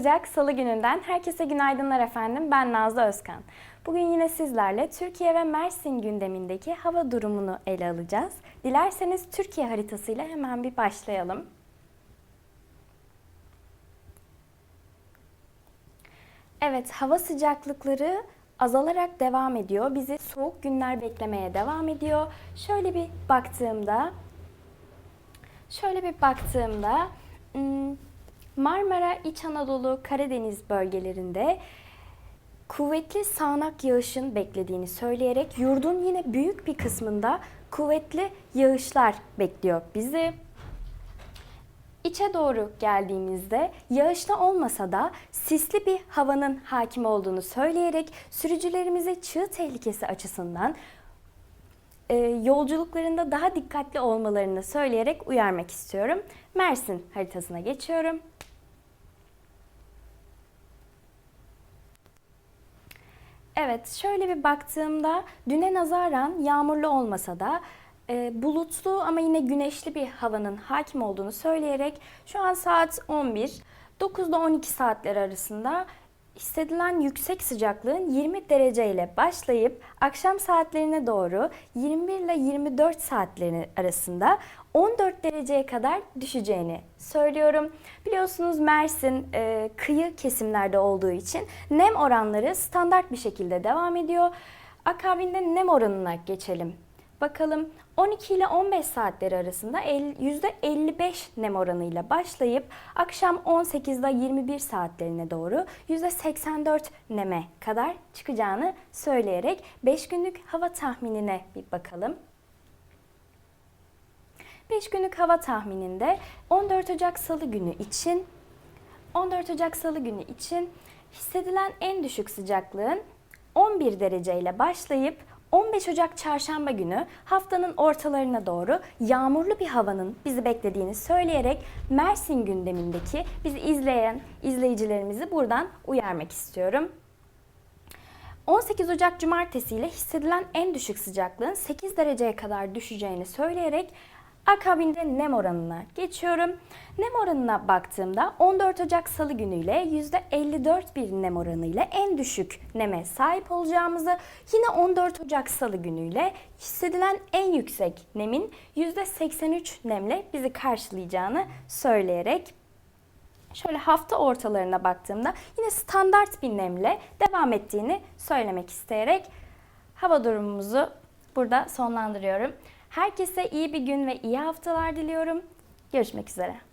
Ocak Salı gününden herkese günaydınlar efendim. Ben Nazlı Özkan. Bugün yine sizlerle Türkiye ve Mersin gündemindeki hava durumunu ele alacağız. Dilerseniz Türkiye haritasıyla hemen bir başlayalım. Evet, hava sıcaklıkları azalarak devam ediyor. Bizi soğuk günler beklemeye devam ediyor. Şöyle bir baktığımda Şöyle bir baktığımda hmm, Marmara, İç Anadolu, Karadeniz bölgelerinde kuvvetli sağanak yağışın beklediğini söyleyerek yurdun yine büyük bir kısmında kuvvetli yağışlar bekliyor bizi. İçe doğru geldiğimizde yağışlı olmasa da sisli bir havanın hakim olduğunu söyleyerek sürücülerimize çığ tehlikesi açısından e, yolculuklarında daha dikkatli olmalarını söyleyerek uyarmak istiyorum. Mersin haritasına geçiyorum. Evet, şöyle bir baktığımda düne nazaran yağmurlu olmasa da e, bulutlu ama yine güneşli bir havanın hakim olduğunu söyleyerek şu an saat 11, 9 ile 12 saatler arasında hissedilen yüksek sıcaklığın 20 derece ile başlayıp akşam saatlerine doğru 21 ile 24 saatleri arasında 14 dereceye kadar düşeceğini söylüyorum. Biliyorsunuz Mersin e, kıyı kesimlerde olduğu için nem oranları standart bir şekilde devam ediyor. Akabinde nem oranına geçelim. Bakalım 12 ile 15 saatleri arasında %55 nem oranıyla başlayıp akşam 18 ile 21 saatlerine doğru %84 neme kadar çıkacağını söyleyerek 5 günlük hava tahminine bir bakalım. 5 günlük hava tahmininde 14 Ocak Salı günü için 14 Ocak Salı günü için hissedilen en düşük sıcaklığın 11 derece ile başlayıp 15 Ocak Çarşamba günü haftanın ortalarına doğru yağmurlu bir havanın bizi beklediğini söyleyerek Mersin gündemindeki bizi izleyen izleyicilerimizi buradan uyarmak istiyorum. 18 Ocak Cumartesi ile hissedilen en düşük sıcaklığın 8 dereceye kadar düşeceğini söyleyerek Akabinde nem oranına geçiyorum. Nem oranına baktığımda 14 Ocak Salı günüyle %54 bir nem oranıyla en düşük neme sahip olacağımızı, yine 14 Ocak Salı günüyle hissedilen en yüksek nemin %83 nemle bizi karşılayacağını söyleyerek şöyle hafta ortalarına baktığımda yine standart bir nemle devam ettiğini söylemek isteyerek hava durumumuzu burada sonlandırıyorum. Herkese iyi bir gün ve iyi haftalar diliyorum. Görüşmek üzere.